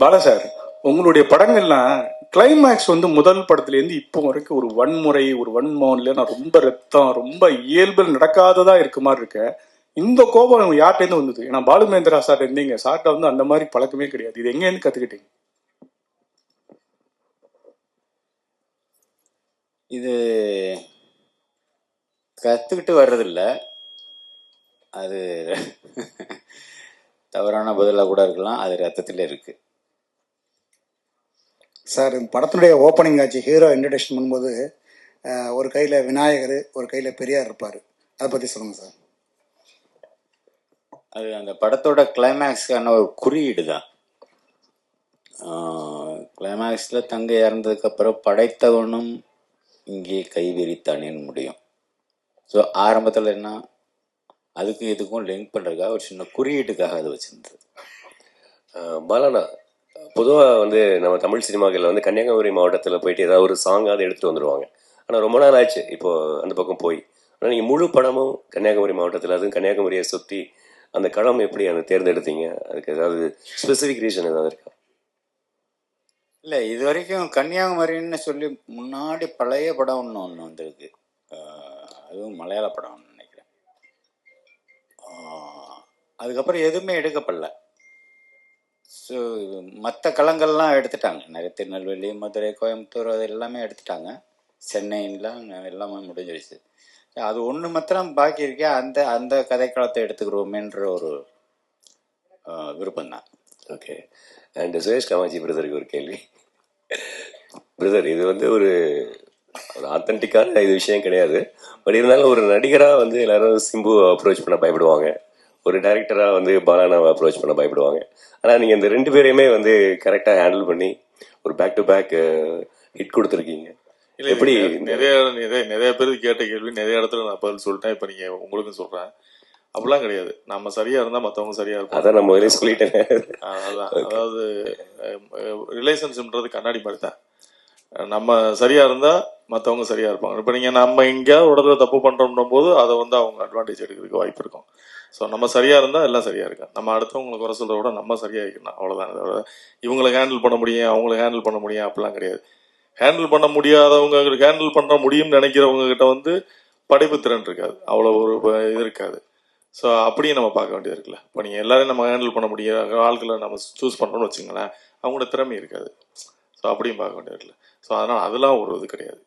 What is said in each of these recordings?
Bala sir உங்களுடைய படங்கள்லாம் climax வந்து முதல் படத்துலேருந்து இப்போ வரைக்கும் ஒரு வன்முறை ஒரு வன்மோன்ல நான் ரொம்ப ரத்தம் ரொம்ப இயல்பில் நடக்காததா இருக்க மாதிரி இருக்க. இந்த கோபம் யார்கிட்டேருந்து வந்தது? ஏன்னா பாலுமேந்திரா சார் இருந்தீங்க. சார்ட்ட வந்து அந்த மாதிரி பழக்கமே கிடையாது. இது எங்கேருந்து கத்துக்கிட்டீங்க? இது கற்றுக்கிட்டு வர்றதில்ல. அது தவறான பதிலாக கூட இருக்கலாம். அது ரத்தத்தில் இருக்குது சார் இந்த படத்தினுடைய ஓப்பனிங் ஆச்சு ஹீரோ இன்ட்ரடக்ஷன் பண்ணும்போது ஒரு கையில் விநாயகர் ஒரு கையில் பெரியார் இருப்பார். அதை பற்றி சொல்லுங்கள் சார். அது அந்த படத்தோட கிளைமேக்ஸ்க்கான ஒரு குறியீடு தான். கிளைமேக்ஸில் தங்க இறந்ததுக்கப்புறம் படைத்தவனும் இங்கே கை விரித்தானேன்னு முடியும். ஸோ ஆரம்பத்தில் என்ன அதுக்கு இதுக்கும் லிங்க் பண்ணுறதுக்காக ஒரு சின்ன குறியீட்டுக்காக அது வச்சிருந்தது. பாலாண்ணா பொதுவாக வந்து நம்ம தமிழ் சினிமாக்களில் வந்து கன்னியாகுமரி மாவட்டத்தில் போயிட்டு ஏதாவது ஒரு சாங்காவது எடுத்துகிட்டு வந்துடுவாங்க ஆனால் ரொம்ப நாள் ஆச்சு. இப்போ அந்த பக்கம் போய். ஆனால் நீங்கள் முழு படமும் கன்னியாகுமரி மாவட்டத்தில் அதுவும் கன்னியாகுமரியை சுற்றி அந்த களம் எப்படி அதை தேர்ந்தெடுத்தீங்க? அதுக்கு ஏதாவது ஸ்பெசிஃபிக் ரீசன் ஏதாவது இருக்கா? இல்லை இது வரைக்கும் கன்னியாகுமரின்னு சொல்லி முன்னாடி பழைய படம் ஒன்று ஒன்று வந்திருக்கு. அதுவும் மலையாள படம் நினைக்கிறேன். அதுக்கப்புறம் எதுவுமே எடுக்கப்படல. ஸோ மற்ற களங்கள்லாம் எடுத்துட்டாங்க. நிறைய திருநெல்வேலி மதுரை கோயம்புத்தூர் அது எல்லாமே எடுத்துட்டாங்க. சென்னைலாம் எல்லாமே முடிஞ்சிருச்சு. அது ஒன்று மாத்திரம் பாக்கி இருக்கே அந்த அந்த கதைக்களத்தை எடுத்துக்கிறோமேன்ற ஒரு விருப்பம் தான் ஓகே அண்ட் சுரேஷ் காமாஜி பிரதருக்கு ஒரு கேள்வி. பிரதர் இது வந்து ஒரு ஒரு ஆத்தென்டிக்கான இது விஷயம் கிடையாது. பட் இருந்தாலும் ஒரு நடிகராக வந்து எல்லாரும் சிம்பு அப்ரோச் பண்ண பயப்படுவாங்க. ஒரு டைரக்டராக வந்து பாலானாவை அப்ரோச் பண்ண பயப்படுவாங்க. ஆனால் நீங்கள் இந்த ரெண்டு பேரையுமே வந்து கரெக்டாக ஹேண்டில் பண்ணி ஒரு பேக் டு பேக் ஹிட் கொடுத்துருக்கீங்க. இல்ல, எப்படி நிறைய நிறைய நிறைய பேருக்கு கேட்ட கேள்வி நிறைய இடத்துல நான் பதில் சொல்லிட்டேன். இப்ப நீங்க உங்களுக்கும் சொல்றேன். அப்படிலாம் கிடையாது. நம்ம சரியா இருந்தா மத்தவங்க சரியா இருப்பாங்க. அதான் நான் முதலே சொல்லிட்டேன். அதான். அதாவது ரிலேஷன்ஷிப்ன்றது கண்ணாடி மாதிரி தான் நம்ம சரியா இருந்தா மத்தவங்க சரியா இருப்பாங்க. இப்ப நீங்க நம்ம எங்கேயாவது ஒரு இடத்துல தப்பு பண்றோம்னும் போது அதை வந்து அவங்க அட்வான்டேஜ் எடுக்கிறதுக்கு வாய்ப்பு இருக்கும். ஸோ நம்ம சரியாக இருந்தால் எல்லாம் சரியாக இருக்கும் நம்ம அடுத்தவங்களை குறை சொல்கிறத விட நம்ம சரியாக இருக்கணும். அவ்வளோதான் அதாவது இவங்களை ஹேண்டில் பண்ண முடியும் அவங்களை ஹேண்டில் பண்ண முடியும் அப்படிலாம் கிடையாது. ஹேண்டில் பண்ண முடியாதவங்க ஹேண்டில் பண்ண முடியும்னு நினைக்கிறவங்க கிட்ட வந்து படைப்பு திறன் இருக்காது. அவ்வளோ ஒரு இது இருக்காது. ஸோ அப்படியும் நம்ம பார்க்க வேண்டியது இருக்குல்ல. இப்போ நீங்கள் எல்லாரையும் நம்ம ஹேண்டில் பண்ண முடியாத ஆட்களை நம்ம சூஸ் பண்ணுறோம்னு வச்சுங்களேன் அவங்களோட திறமை இருக்காது. ஸோ அப்படியும் பார்க்க வேண்டியது இருக்குல்ல. ஸோ அதனால் அதெல்லாம் ஒரு இது கிடையாது.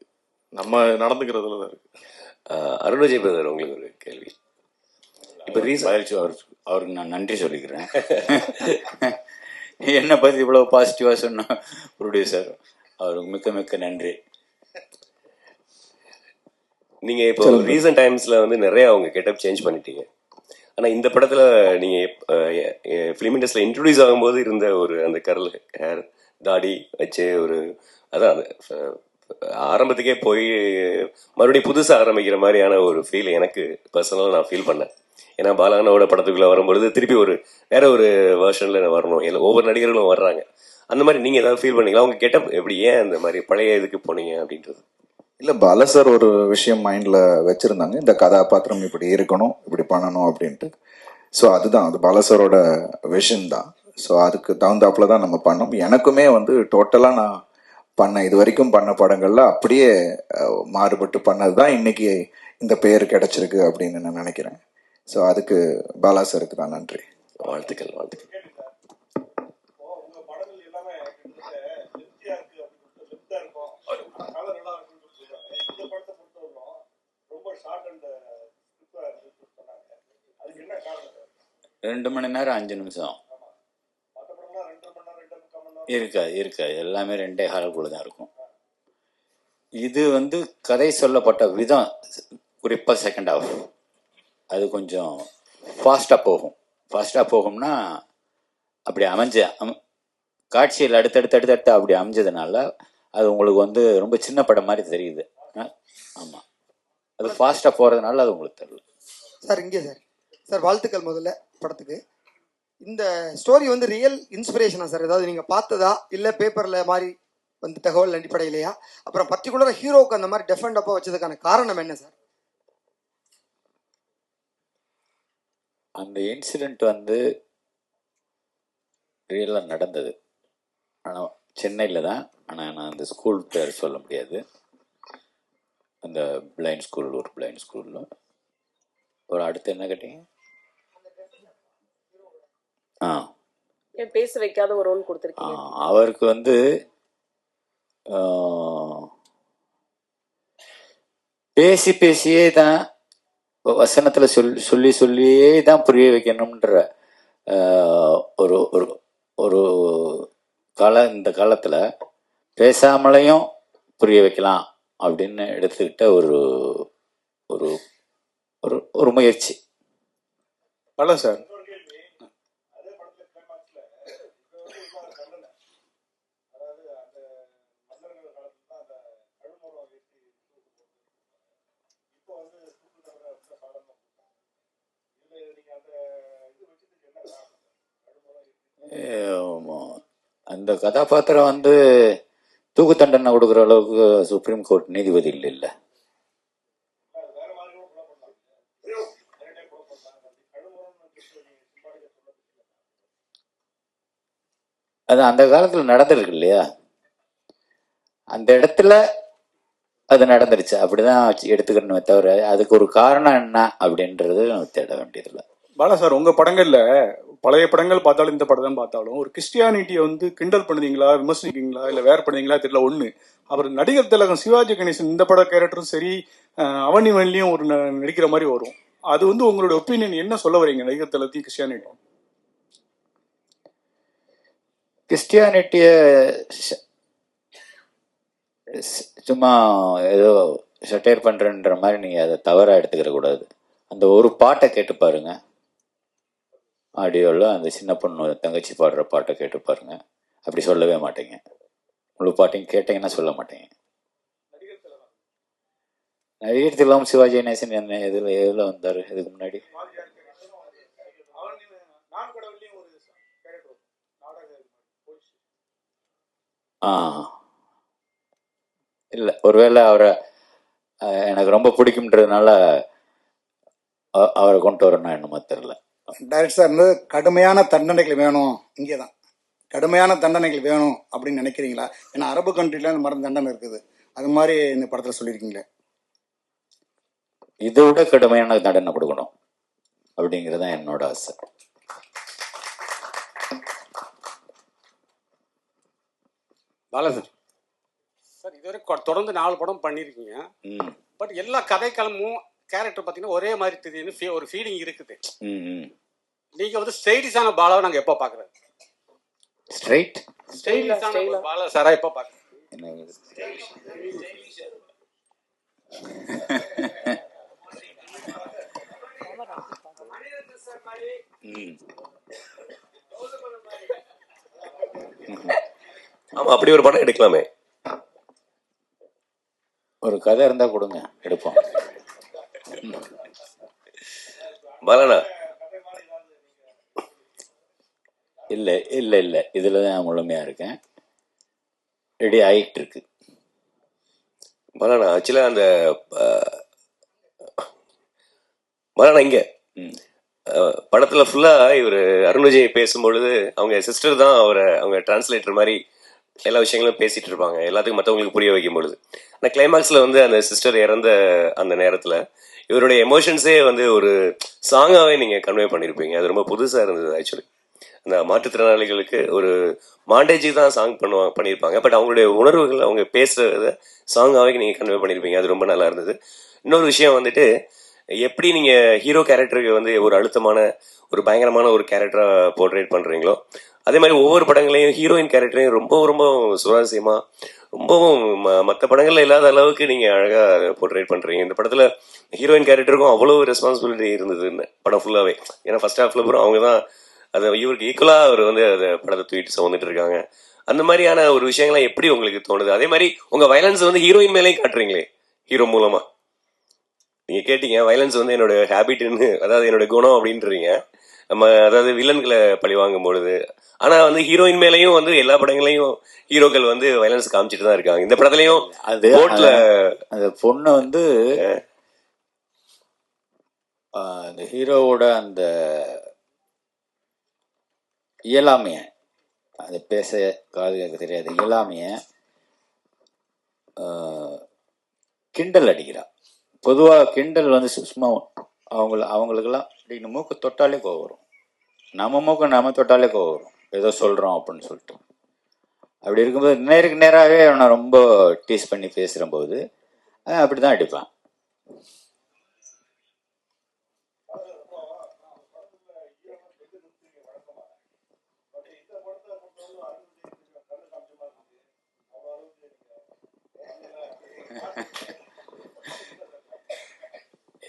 நம்ம நடந்துக்கிறதுல தான் இருக்குது அஹ் அருண் பிரதர் உங்களுக்கு ஒரு கேள்வி. இப்போ ரீசன் பதில் சொ- அவருக்கு நான் நன்றி சொல்லிக்கிறேன். என்னை பற்றி இவ்வளோ பாசிட்டிவாக சொன்ன ப்ரொடியூசர் அவருக்கு மிக்க மிக்க நன்றி. நீங்க இப்போ ரீசன்ட் டைம்ஸ்ல வந்து நிறைய அவங்க கெட்டப் சேஞ்ச் பண்ணிட்டீங்க. ஆனா இந்த படத்துல நீங்க ஃபிலிம் இண்டஸ்ட்ரியில இன்ட்ரடியூஸ் ஆகும்போது இருந்த ஒரு அந்த கரல் ஹேர் தாடி வச்சு ஒரு அதான் ஆரம்பத்துக்கே போய் மறுபடியும் புதுசா ஆரம்பிக்கிற மாதிரியான ஒரு ஃபீல் எனக்கு பர்சனலாக நான் ஃபீல் பண்ணேன். ஏன்னா பாலானோட படத்துக்குள்ள வரும்பொழுது திருப்பி ஒரு வேற ஒரு வெர்ஷன்ல வரணும். இல்லை ஒவ்வொரு நடிகர்களும் வர்றாங்க. அந்த மாதிரி நீங்க ஏதாவது ஃபீல் பண்ணீங்களா? அவங்க கெட்ட எப்படி ஏன் அந்த மாதிரி பழைய இதுக்கு போனீங்க அப்படின்றது? இல்ல பால சார் ஒரு விஷயம் மைண்ட்ல வச்சிருந்தாங்க. இந்த கதாபாத்திரம் இப்படி இருக்கணும் இப்படி பண்ணணும் அப்படின்ட்டு. ஸோ அதுதான். அது பாலசரோட விஷன் தான். ஸோ அதுக்கு தகுந்தாப்புல தான் நம்ம பண்ணோம். எனக்குமே வந்து டோட்டலா நான் பண்ண இது வரைக்கும் பண்ண படங்கள்ல அப்படியே மாறுபட்டு பண்ணது தான் இன்னைக்கு இந்த பேர் கிடைச்சிருக்கு அப்படின்னு நான் நினைக்கிறேன். ஸோ அதுக்கு பாலா சருக்கு தான் நன்றி. வாழ்த்துக்கள் வாழ்த்துக்கள். ரெண்டு மணி நேரம் அஞ்சு நிமிஷம். இருக்கா இருக்கா. எல்லாமே ரெண்டே ஹாலுக்குள்ள தான் இருக்கும். இது வந்து கதை சொல்லப்பட்ட விதம் குறிப்பாக செகண்ட் ஆஃப் அது கொஞ்சம் ஃபாஸ்ட்டாக போகும். ஃபாஸ்ட்டாக போகும்னா அப்படி அமைஞ்ச அம் காட்சியில் அடுத்தடுத்து அடுத்தடுத்து அப்படி அமைஞ்சதுனால அது உங்களுக்கு வந்து ரொம்ப சின்ன படம் மாதிரி தெரியுது. ஆமாம் அது ஃபாஸ்ட்டாக போகிறதுனால அது உங்களுக்கு தெரியல. சார் இங்கே சார். சார் வாழ்த்துக்கள் முதல்ல படத்துக்கு. இந்த ஸ்டோரி வந்து ரியல் இன்ஸ்பிரேஷனா சார். ஏதாவது நீங்கள் பார்த்ததா இல்லை பேப்பரில் மாதிரி வந்து தகவல் அடிப்படையிலையா? அப்புறம் பர்டிகுலராக ஹீரோவுக்கு அந்த மாதிரி டெஃபண்ட் அப்போ வச்சதுக்கான காரணம் என்ன சார்? அந்த இன்சிடெண்ட் வந்து ரியலாக நடந்தது. ஆனால் சென்னையில் தான். ஆனால் நான் அந்த ஸ்கூல் பேர் சொல்ல முடியாது. அந்த பிளைண்ட் ஸ்கூல் ஒரு பிளைண்ட் ஸ்கூலில் ஒரு அடுத்து என்ன கேட்டீங்க? ஆ. பேச வைக்காத ஒரு ரோல் கொடுத்துருக்கீங்க? அவருக்கு வந்து பேசி பேசியே தான் வசனத்தில் சொல் சொல்லி சொல்லியே தான் புரிய வைக்கணுன்ற ஒரு ஒரு ஒரு கால இந்த காலத்தில் பேசாமலையும் புரிய வைக்கலாம் அப்படின்னு எடுத்துக்கிட்ட ஒரு ஒரு ஒரு ஒரு முயற்சி. பல சார் அதே படத்துல கிளைமாக்ஸ்ல இது வந்து இன்னொரு தண்டனை அதாவது அந்த மன்னர்கள் காலத்துல தான் அந்த கழுமரம் ஏற்றி இப்போ வந்து தூக்கு தண்டனை ரொம்ப சாதாரணமா கொடுத்தாங்க இதுல நீங்க அந்த இது வச்சுட்டு என்ன காரணம் கழுமரம் ஏற்றி ஆமா. அந்த கதாபாத்திரம் வந்து தூக்கு தண்டனை கொடுக்குற அளவுக்கு சுப்ரீம் கோர்ட் நீதிபதி இல்லை இல்லை. அது அந்த காலத்தில் நடந்திருக்கு இல்லையா? அந்த இடத்துல அது நடந்துருச்சு. அப்படிதான் எடுத்துக்கணுமே தவிர அதுக்கு ஒரு காரணம் என்ன அப்படின்றது நம்ம தேட வேண்டியதில்லை. பாலா சார் உங்க படங்கள்ல பழைய படங்கள் பார்த்தாலும் இந்த படம் தான் பார்த்தாலும் ஒரு கிறிஸ்டியானிட்டியை வந்து கிண்டல் பண்ணுறீங்களா விமர்சிக்கிறீங்களா இல்லை வேற பண்ணுறீங்களா தெரியல ஒன்று அவர் நடிகர் திலகம் சிவாஜி கணேசன் இந்த பட கேரக்டரும் சரி அவனி வன்லியும் ஒரு ந- நடிக்கிற மாதிரி வரும். அது வந்து உங்களோட ஒப்பீனியன் என்ன சொல்ல வரீங்க நடிகர் திலகத்தையும் கிறிஸ்டியானிட்டி கிறிஸ்டியானிட்டிய சும்மா ஏதோ சட்டையர் பண்ணுறன்ற மாதிரி நீங்கள் அதை தவறாக எடுத்துக்கிற கூடாது அந்த ஒரு பாட்டை கேட்டு பாருங்கள் ஆடியோவில் அந்த சின்ன பொண்ணு தங்கச்சி பாடுற பாட்டை கேட்டு பாருங்க. அப்படி சொல்லவே மாட்டேங்க. முழு பாட்டையும் கேட்டீங்கன்னா சொல்ல மாட்டேங்க. நடிகர் திலம் சிவாஜி கணேசன் என்ன எதில் எதில் வந்தார்? இதுக்கு முன்னாடி? ஒரு ஆ. இல்லை ஒருவேளை அவரை எனக்கு ரொம்ப பிடிக்கும்ன்றதுனால அவரை கொண்டு வரணும் என்னமோ தெரில டைரக்டர் சார் வந்து கடுமையான தண்டனைகள் வேணும். இங்கே தான் கடுமையான தண்டனைகள் வேணும். அப்படின்னு நினைக்கிறீங்களா? ஏன்னா அரபு கண்ட்ரில அந்த மாதிரி தண்டனை இருக்குது. அது மாதிரி இந்த படத்தில் சொல்லியிருக்கீங்களே. இதை விட கடுமையான தண்டனை கொடுக்கணும். அப்படிங்கிறது தான் என்னோட ஆசை. பாலா சார். சார் இதுவரை தொடர்ந்து நாலு படம் பண்ணியிருக்கீங்க. ம். பட் எல்லா கதைக்களமும் கேரக்டர் பார்த்தீங்கன்னா ஒரே மாதிரி திடீர்னு fee- ஒரு ஃபீலிங் இருக்குது. ம் ம். நீங்க வந்து ஸ்டைலிஷான பாலாவை நாங்கள் எப்போ பார்க்குறது ஸ்ட்ரைட் ஸ்டைலிஷான ஒரு பாலா சாரா எப்போ பார்க்குறது ம். ஆமா அப்படி ஒரு படம் எடுக்கலாமே. ஒரு கதை இருந்தால் கொடுங்க எடுப்போம். பாலானா? இல்லை இல்லை இல்லை. இதில் தான் முழுமையாக இருக்கேன். ரெடி ஆகிட்டு இருக்கு பாலானா ஆக்சுவலா அந்த பாலானா இங்க. படத்துல ஃபுல்லா இவர் அருண் விஜய் பேசும்பொழுது அவங்க சிஸ்டர் தான் அவரை அவங்க டிரான்ஸ்லேட்டர் மாதிரி எல்லா விஷயங்களும் பேசிட்டு இருப்பாங்க. எல்லாத்துக்கும் மற்றவங்களுக்கு புரிய வைக்கும் பொழுது. ஆனால் கிளைமாக்ஸ்ல வந்து அந்த சிஸ்டர் இறந்த அந்த நேரத்தில் இவருடைய எமோஷன்ஸே வந்து ஒரு சாங்காகவே நீங்கள் கன்வே பண்ணியிருப்பீங்க அது ரொம்ப புதுசாக இருந்தது ஆக்சுவலி அந்த மாற்றுத்திறனாளிகளுக்கு ஒரு மாண்டேஜி தான் சாங் பண்ணுவாங்க பண்ணியிருப்பாங்க பட் அவங்களுடைய உணர்வுகள் அவங்க பேசுகிறத சாங்காகவே நீங்கள் கன்வே பண்ணியிருப்பீங்க அது ரொம்ப நல்லா இருந்தது. இன்னொரு விஷயம் வந்துட்டு எப்படி நீங்கள் ஹீரோ கேரக்டருக்கு வந்து ஒரு அழுத்தமான ஒரு பயங்கரமான ஒரு கேரக்டராக போர்ட்ரேட் பண்ணுறீங்களோ அதே மாதிரி ஒவ்வொரு படங்களையும் ஹீரோயின் கேரக்டரையும் ரொம்ப ரொம்ப சுவாரஸ்யமா ரொம்பவும் ம- படங்கள்ல இல்லாத அளவுக்கு நீங்க அழகா போர்ட்ரேட் பண்றீங்க. இந்த படத்துல ஹீரோயின் கேரக்டருக்கும் அவ்வளவு ரெஸ்பான்சிபிலிட்டி இருந்தது படம் ஃபுல்லாவே ஏன்னா ஃபர்ஸ்ட் ஹாஃப்ல பூரா அவங்க தான் அதை இவருக்கு ஈக்குவலா அவர் வந்து அந்த படத்தை தூக்கிட்டு சுமந்துட்டு இருக்காங்க. அந்த மாதிரியான ஒரு விஷயங்கள்லாம் எப்படி உங்களுக்கு தோணுது? அதே மாதிரி உங்க வயலன்ஸ் வந்து ஹீரோயின் மேலேயும் காட்டுறீங்களே ஹீரோ மூலமா. நீங்க கேட்டீங்க வயலன்ஸ் வந்து என்னோட ஹேபிட்னு அதாவது என்னோட குணம் அப்படின்றீங்க. நம்ம அதாவது வில்லன்களை பழி வாங்கும் பொழுது ஆனா வந்து ஹீரோயின் மேலயும் வந்து எல்லா படங்களையும் ஹீரோக்கள் வந்து வயலன்ஸ் காமிச்சிட்டு தான் இருக்காங்க. இந்த படத்துலயும் அது கோர்ட்ல அந்த பொண்ணு வந்து அந்த ஹீரோவோட அந்த இயலாமைய அது பேச காது கேட்க தெரியாது இயலாமைய கிண்டல் அடிக்கிறா. பொதுவாக கிண்டல் வந்து சும்மா அவங்கள அவங்களுக்கெல்லாம் அப்படின்னு மூக்கு தொட்டாலே கோவம் வரும். நம்ம மூக்கு நம்ம தொட்டாலே கோவம் வரும். ஏதோ சொல்கிறோம் அப்படின்னு சொல்லிட்டு. அப்படி இருக்கும்போது நேருக்கு நேராகவே அவனை ரொம்ப டீஸ் பண்ணி பேசுகிற போது அப்படி தான் அடிப்பான்.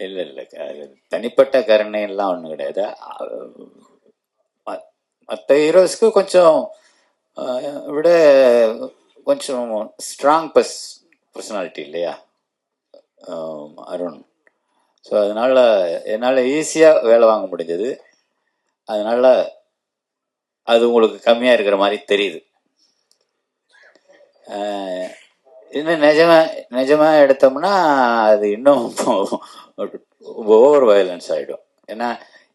இல்லை இல்லை. அது தனிப்பட்ட கருணை ஒன்றும் கிடையாது. மற்ற ஹீரோஸ்க்கு கொஞ்சம் விட கொஞ்சம் ஸ்ட்ராங் பர்ஸ் பர்சனாலிட்டி இல்லையா? அருண். ஸோ அதனால் என்னால் ஈஸியாக வேலை வாங்க முடிஞ்சது. அதனால் அது உங்களுக்கு கம்மியாக இருக்கிற மாதிரி தெரியுது. இன்னும் நிஜமா நிஜமா எடுத்தோம்னா அது இன்னும் ஓவர் வயலன்ஸ் ஆகிடும் ஏன்னா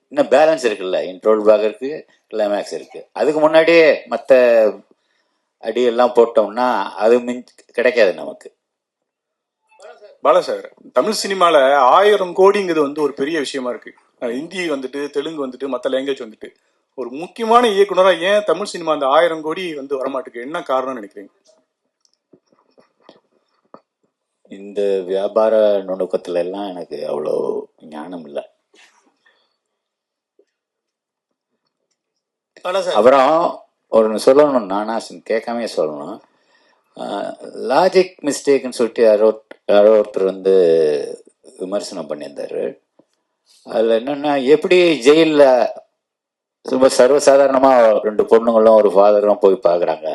இன்னும் பேலன்ஸ் இருக்குல்ல. இன்ட்ரோல் பிளாக் இருக்கு கிளைமேக்ஸ் இருக்கு. அதுக்கு முன்னாடியே மற்ற அடியெல்லாம் போட்டோம்னா அது மின் கிடைக்காது நமக்கு. பாலா சார் தமிழ் சினிமால ஆயிரம் கோடிங்கிறது வந்து ஒரு பெரிய விஷயமா இருக்கு. ஹிந்தி வந்துட்டு தெலுங்கு வந்துட்டு மற்ற லாங்குவேஜ் வந்துட்டு. ஒரு முக்கியமான இயக்குனராக ஏன் தமிழ் சினிமா அந்த ஆயிரம் கோடி வந்து வரமாட்டேங்குது? என்ன காரணம்னு நினைக்கிறீங்க? இந்த வியாபார நுணுக்கத்துல எல்லாம் எனக்கு அவ்வளோ ஞானம் இல்லை அப்புறம் ஒரு சொல்லணும் நானா கேட்காம சொல்லணும். லாஜிக் மிஸ்டேக்னு சொல்லிட்டு யாரோ யாரோ ஒருத்தர் வந்து விமர்சனம் பண்ணியிருந்தாரு. அதில் என்னன்னா எப்படி ஜெயிலில் ரொம்ப சர்வசாதாரணமாக ரெண்டு பொண்ணுங்களும் ஒரு ஃபாதரும் போய் பார்க்குறாங்க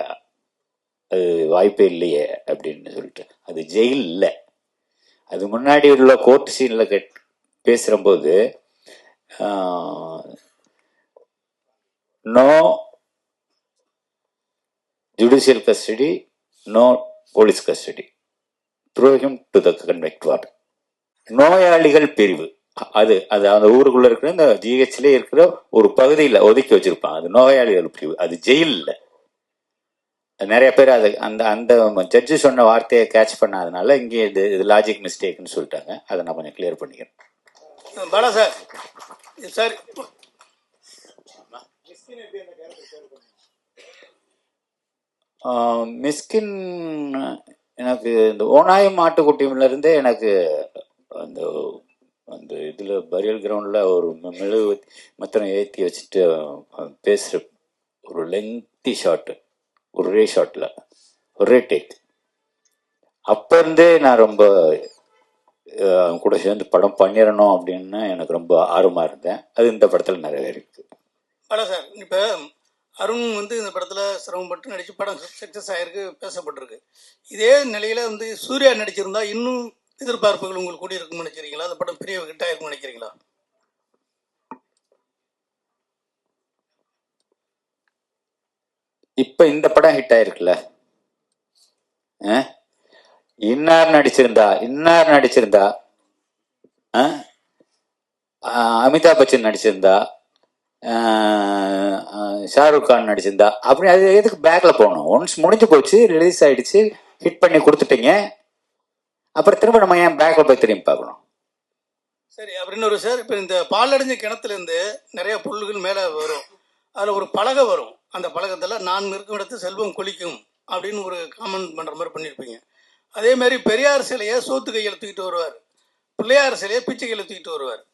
அது வாய்ப்பே இல்லையே அப்படின்னு சொல்லிட்டு. அது ஜெயில் இல்லை. அது முன்னாடி உள்ள கோர்ட் சீனில் cut பேசுகிறம்போது no judicial custody no police custody throw him to the convict ward. நோயாளிகள் பிரிவு. அது அது அந்த ஊருக்குள்ளே இருக்கிற இந்த ஜிஹெச்லேயே இருக்கிற ஒரு பகுதியில் ஒதுக்கி வச்சுருப்பான் அது நோயாளிகள் பிரிவு. அது ஜெயில் இல்லை. நிறைய பேர் அது அந்த அந்த ஜட்ஜு சொன்ன வார்த்தையை கேட்ச் பண்ணாதனால இங்கே இது இது லாஜிக் மிஸ்டேக்னு சொல்லிட்டாங்க. அதை நான் கொஞ்சம் கிளியர் பண்ணிக்கிறேன். பாலா சார். சார். மிஸ்கின் எனக்கு இந்த ஓனாயம் மாட்டுக்குட்டியில இருந்தே எனக்கு அந்த அந்த இதில் பரியல் கிரவுண்டில் ஒரு மெழுகு மத்தனை ஏற்றி வச்சுட்டு பேசுகிற ஒரு லெங்தி ஷாட்டு ஒரே ஷாட்டில் ஒரே டேக் அப்போ இருந்தே நான் ரொம்ப அவங்க கூட சேர்ந்து படம் பண்ணிடணும் அப்படின்னு எனக்கு ரொம்ப ஆர்வமாக இருந்தேன். அது இந்த படத்தில் நிறைவேறிருக்கு பாலா சார் இப்போ அருண் வந்து இந்த படத்தில் சிரமப்பட்டு நடிச்சு படம் சக்ஸஸ் ஆகிருக்கு பேசப்பட்டிருக்கு. இதே நிலையில் வந்து சூர்யா நடிச்சிருந்தா இன்னும் எதிர்பார்ப்புகள் உங்களுக்கு கூடி இருக்கும்னு நினைக்கிறீங்களா? அந்த படம் பெரிய ஹிட் ஆயிருக்கும்னு நினைக்கிறீங்களா? இப்போ இந்த படம் ஹிட் ஆயிருக்குல்ல? இன்னார் நடிச்சிருந்தா இன்னார் நடிச்சிருந்தா அமிதாப் பச்சன் நடிச்சிருந்தா ஷாருக் கான் நடிச்சிருந்தா அப்படி அது எதுக்கு பேக்கில் போகணும்? ஒன்ஸ் முடிஞ்சு போச்சு ரிலீஸ் ஆயிடுச்சு ஹிட் பண்ணி கொடுத்துட்டீங்க. அப்புறம் திரும்ப நம்ம ஏன் பேக்கில் போய் திரும்பி பார்க்கணும்? சரி அப்படின்னு ஒரு சார் இப்போ இந்த பாலடைஞ்ச கிணத்துலேருந்து நிறைய புல்லுகள் மேலே வரும். அதில் ஒரு பலகை வரும். அந்த பழக்கத்தில் நான் இருக்கும் இடத்து செல்வம் கொளிக்கும் அப்படின்னு ஒரு காமெண்ட் பண்ணுற மாதிரி பண்ணியிருப்பீங்க அதே மாதிரி பெரியார் சிலையை சோத்து கையில் தூக்கிட்டு வருவார். பிள்ளையார் சிலையை பிச்சை கையில் தூக்கிட்டு வருவார்.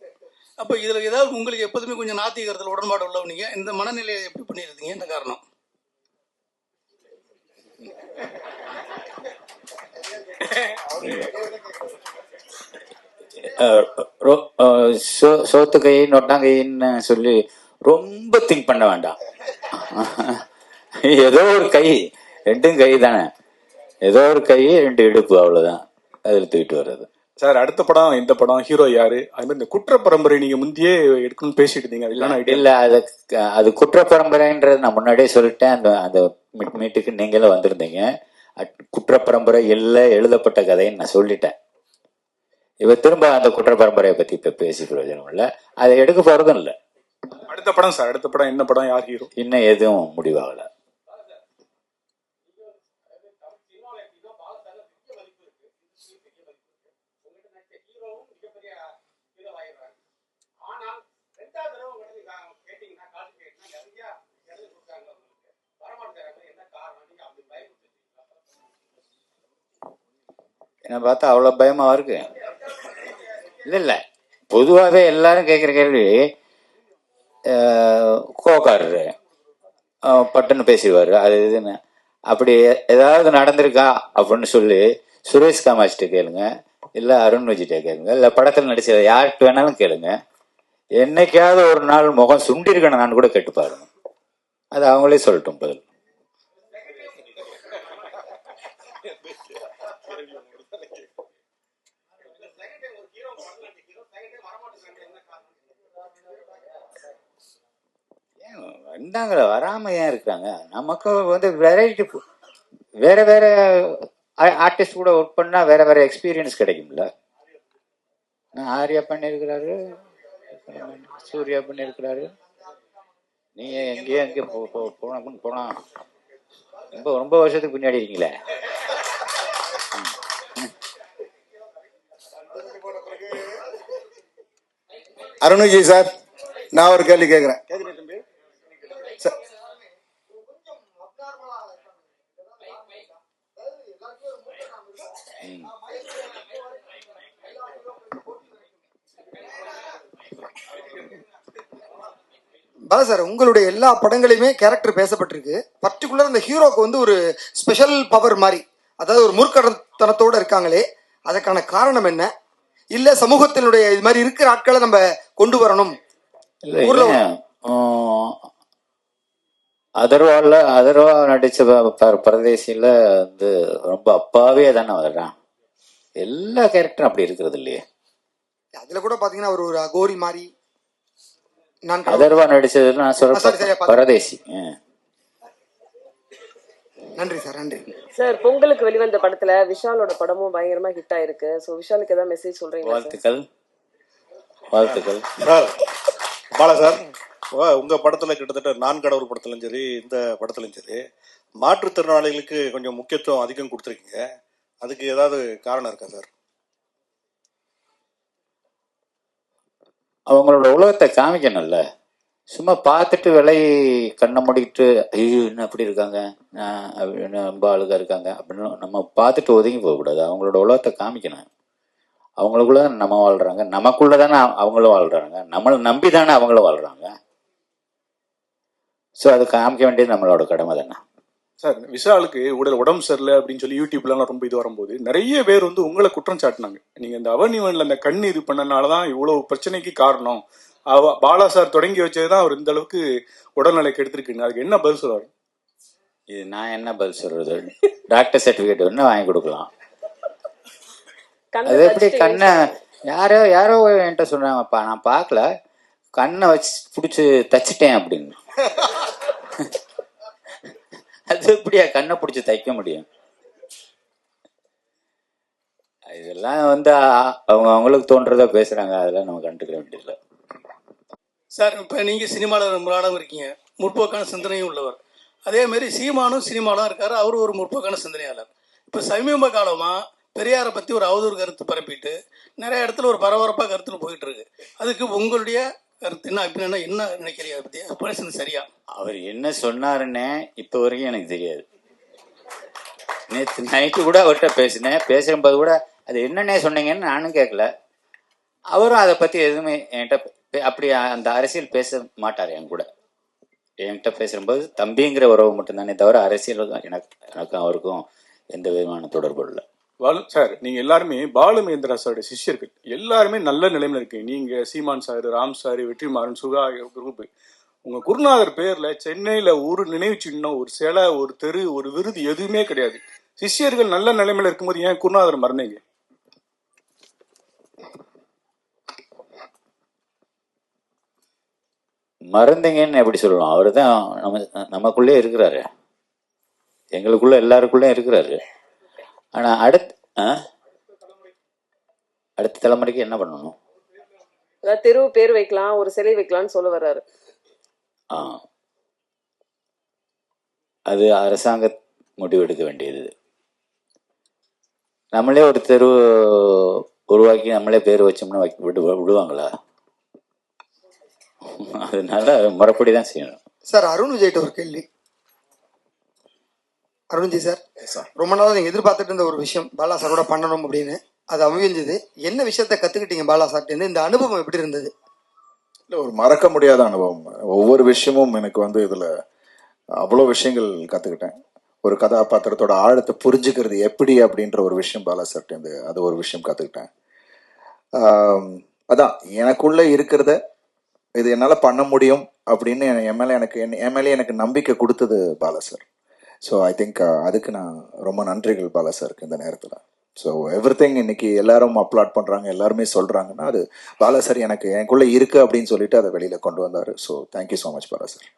அப்போ இதில் ஏதாவது உங்களுக்கு எப்போதுமே கொஞ்சம் நாத்திகரத்தில் உடன்பாடு உள்ளவனீங்க இந்த மனநிலையை எப்படி பண்ணியிருந்தீங்க என்ன காரணம்? சோ- சோத்து கையின் ஒட்டாங்கையின்னு சொல்லி ரொம்ப திங்க் பண்ண வேண்டாம். ஏதோ ஒரு கை ரெண்டும் கை தானே. ஏதோ ஒரு கை ரெண்டு இடுப்பு அவ்வளவுதான். அதில் தூக்கிட்டு வர்றது. சார் அடுத்த படம் இந்த படம் ஹீரோ யாரு? அது மாதிரி இந்த குற்ற பரம்பரை நீங்க முந்தையே எடுக்கணும்னு பேசிட்டு இருந்தீங்க. அது இல்லைன்னா இல்ல அது அது குற்ற பரம்பரைன்றது நான் முன்னாடியே சொல்லிட்டேன். அந்த அந்த மீட்- மீட்டுக்கு நீங்களும் வந்திருந்தீங்க. அட்- குற்ற பரம்பரை இல்லை எழுதப்பட்ட கதைன்னு நான் சொல்லிட்டேன். இவ திரும்ப அந்த குற்ற பரம்பரையை பத்தி இப்ப பேசி பிரயோஜனம் இல்ல. அதை எடுக்க போறதும் இல்ல. அடுத்த படம் சார் அடுத்த படம் என்ன படம் யார் ஹீரோ இன்னும் எதுவும் முடிவாகல. என்ன பார்த்தா அவ்வளோ பயமாக இருக்கு. இல்லை இல்லை. பொதுவாகவே எல்லாரும் கேட்குற கேள்வி கோக்காரரு. பட்டுன்னு பேசிடுவார். அது இதுன்னு. அப்படி ஏதாவது நடந்திருக்கா? அப்படின்னு சொல்லி சுரேஷ் காமாட்சிட்ட கேளுங்க. இல்லை அருண் விஜய்கிட்ட கேளுங்க. இல்லை படத்தில் நடிச்ச யார்கிட்ட வேணாலும் கேளுங்க. என்னைக்காவது ஒரு நாள் முகம் சுண்டிருக்கணும் நான் கூட கேட்டு பாருங்க அது அவங்களே சொல்லட்டும் பதில் ஏன் வந்தாங்களே வராமல் ஏன் இருக்கிறாங்க நமக்கு வந்து வெரைட்டி வேற வேற ஆர்டிஸ்ட் கூட ஒர்க் பண்ணால் வேற வேற எக்ஸ்பீரியன்ஸ் கிடைக்கும்ல. ஆர்யா பண்ணியிருக்கிறாரு சூர்யா பண்ணியிருக்கிறாரு நீ எங்கேயோ எங்கேயோ போ போ- போன போனா ரொம்ப ரொம்ப வருஷத்துக்கு பின்னாடி இருக்கீங்களே. அருணுஜி சார் நான் ஒரு கேள்வி கேட்குறேன் சார் பாலா சார் உங்களுடைய எல்லா படங்களையுமே கேரக்டர் பேசப்பட்டிருக்கு. பர்டிகுலர் அந்த ஹீரோக்கு வந்து ஒரு ஸ்பெஷல் பவர் மாதிரி. அதாவது ஒரு முற்கடத்தனத்தோட இருக்காங்களே அதற்கான காரணம் என்ன? இல்ல சமூகத்தினுடைய இது மாதிரி இருக்கிற ஆட்களை நம்ம கொண்டு வரணும். இல்ல ஊர்ல இல்லைங்க ஆஹ், அதர்வால அதர்வா ப- பரதேசியில வந்து ரொம்ப அப்பாவே தானே வர்றான். எல்லா கேரக்டரும் அப்படி இருக்கிறது இல்லையே. அதுல கூட பாத்தீங்கன்னா அவர் ஒரு அகோரி மாதிரி நான். அதர்வா நடிச்சதுல நான் சொல்றேன் பரதேசி. ஆ. நன்றி சார் நன்றி. சார் பொங்கலுக்கு வெளிவந்த படத்துல விஷாலோட படமும் பயங்கரமா ஹிட் ஆயிருக்கு. சோ விஷாலுக்கு ஏதாவது மெசேஜ் சொல்றீங்களா சார்? வாழ்த்துக்கள். வாழ்த்துக்கள். சார் பாலா சார் உங்க படத்துல கிட்டத்தட்ட நான் கடவுள் படத்துலயும் சரி இந்த படத்துலயும் சரி மாற்றுத்திறனாளிகளுக்கு கொஞ்சம் முக்கியத்துவம் அதிகம் கொடுத்துருக்கீங்க. அதுக்கு ஏதாவது காரணம் இருக்கா சார்? அவங்களோட உலகத்தை காமிக்கணும்ல. சும்மா பார்த்துட்டு விலை கண்ணை மூடிக்கிட்டு ஐயோ என்ன அப்படி இருக்காங்க? அப்படி ரொம்ப ஆளுக இருக்காங்க? அப்படின்னு நம்ம பார்த்துட்டு ஒதுங்கி போகக்கூடாது. அவங்களோட உலகத்தை காமிக்கணும். அவங்களுக்குள்ள தான் நம்ம வாழ்கிறாங்க நமக்குள்ள தானே அவங்களும் வாழ்கிறாங்க நம்மளை நம்பி தானே அவங்களும் வாழ்கிறாங்க ஸோ அது காமிக்க வேண்டியது நம்மளோட கடமை தானே. சார் விஷாலுக்கு உடல் உடம்பு சரியில்லை அப்படின்னு சொல்லி யூடியூப்லாம் ரொம்ப இது வரும்போது நிறைய பேர் வந்து உங்களை குற்றம் சாட்டினாங்க. நீங்க இந்த அவனிவன்ல அந்த கண் இது பண்ணனால தான் இவ்வளவு பிரச்சனைக்கு காரணம். அவ பாலா சார் தொடங்கி வச்சதுதான் அவர் இந்த அளவுக்கு உடல்நிலைக்கு எடுத்திருக்குங்க அதுக்கு என்ன பதில் சொல்லுவாரு? இது நான் என்ன பதில் சொல்றது? டாக்டர் சர்டிஃபிகேட் வேணா வாங்கி கொடுக்கலாம். கண்ணை அது எப்படி கண்ணை யாரோ யாரோ என்கிட்ட சொன்னாங்கப்பா நான் பார்க்கல. கண்ணை வச்சு பிடிச்சி தச்சிட்டேன் அப்படின்னு. அது எப்படியா கண்ணை பிடிச்சி தைக்க முடியும்? இதெல்லாம் வந்து அவங்க அவங்களுக்கு தோன்றதா பேசுறாங்க அதெல்லாம் நம்ம கண்டுக்க வேண்டியதில்லை. சார் இப்போ நீங்கள் சினிமாவில் ரொம்ப நாளாகவும் இருக்கீங்க. முற்போக்கான சிந்தனையும் உள்ளவர். அதே மாதிரி சீமானும் சினிமாலும் இருக்காரு. அவரும் ஒரு முற்போக்கான சிந்தனையாளர். இப்போ சமீப காலமாக பெரியாரை பற்றி ஒரு அவதூறு கருத்து பரப்பிட்டு நிறைய இடத்துல ஒரு பரபரப்பாக கருத்தில் போயிட்டு இருக்கு. அதுக்கு உங்களுடைய கருத்து. என்ன அப்படின்னா என்ன நினைக்கிறீங்க அதை பற்றி பேசுறது சரியா? அவர் என்ன சொன்னாருன்னே இப்போ வரைக்கும் எனக்கு தெரியாது. நேற்று நைட்டு கூட அவர்கிட்ட பேசினேன். பேசும்போது கூட அது என்னன்னே சொன்னீங்கன்னு நானும் கேட்கல அவரும் அதை பற்றி எதுவுமே என்கிட்ட அப்படி அந்த அரசியல் பேச மாட்டார் என் கூட. என்கிட்ட பேசும்போது தம்பிங்கிற உறவு மட்டும்தானே தவிர அரசியல் எனக்கு எனக்கும் அவருக்கும் எந்த விதமான தொடர்பு இல்லை. பாலு சார் நீங்க எல்லாருமே பாலு மகேந்திரா சிஷ்யர்கள். எல்லாருமே நல்ல நிலைமையில இருக்கீங்க நீங்க Seeman sir Ram sir Vetrimaaran Suka group உங்க குருநாதர் பேர்ல சென்னையில ஒரு நினைவு சின்னம் ஒரு சிலை ஒரு தெரு ஒரு விருது எதுவுமே கிடையாது. சிஷ்யர்கள் நல்ல நிலைமையில இருக்கும்போது ஏன் குருநாதர் மறந்தீங்க? மறந்தீங்கன்னு எப்படி சொல்லலாம்? அவர் தான் நம்ம நமக்குள்ளே இருக்கிறாரு. எங்களுக்குள்ள எல்லாருக்குள்ளே இருக்கிறாரு. ஆனா அடுத்த ஆ? அடுத்த தலைமுறைக்கு என்ன பண்ணணும்? தெரு பேர் வைக்கலாம் ஒரு சிலை வைக்கலாம்னு சொல்ல வர்றாரு. ஆ. அது அரசாங்க முடிவெடுக்க வேண்டியது. நம்மளே ஒரு தெரு உருவாக்கி நம்மளே பேர் வச்சோம்னா வைக்க விடு விடுவாங்களா? அதனால முறைப்படி தான் செய்யணும். சார் அருண் விஜய்கிட்ட ஒரு கேள்வி. அருண்ஜி சார் ரொம்ப நாளாக நீங்கள் எதிர்பார்த்துட்டு இருந்த ஒரு விஷயம் பாலா சாரோட பண்ணணும் அப்படின்னு. அது அமைஞ்சது. என்ன விஷயத்த கற்றுக்கிட்டீங்க பாலா சார்ட்டேருந்து இந்த அனுபவம் எப்படி இருந்தது? இல்லை ஒரு மறக்க முடியாத அனுபவம். ஒவ்வொரு விஷயமும் எனக்கு வந்து இதில் அவ்வளோ விஷயங்கள் கற்றுக்கிட்டேன் ஒரு கதாபாத்திரத்தோட ஆழத்தை புரிஞ்சுக்கிறது எப்படி அப்படின்ற ஒரு விஷயம் பாலா சார்ட்டேருந்து அது ஒரு விஷயம் கற்றுக்கிட்டேன் அதான் எனக்குள்ள இருக்கிறத இது என்னால் பண்ண முடியும் அப்படின்னு என் மேலே எனக்கு என் என் மேலே எனக்கு நம்பிக்கை கொடுத்தது Bala sir. So I think அதுக்கு நான் ரொம்ப நன்றிகள் பாலா சாருக்கு இந்த நேரத்தில். ஸோ எவ்ரி திங் இன்னைக்கு எல்லாரும் அப்லாட் பண்ணுறாங்க எல்லாருமே சொல்கிறாங்கன்னா அது பாலா சார் எனக்கு எனக்குள்ளே இருக்குது அப்படின்னு சொல்லிட்டு அதை வெளியில் கொண்டு வந்தார். So thank you so much Bala sir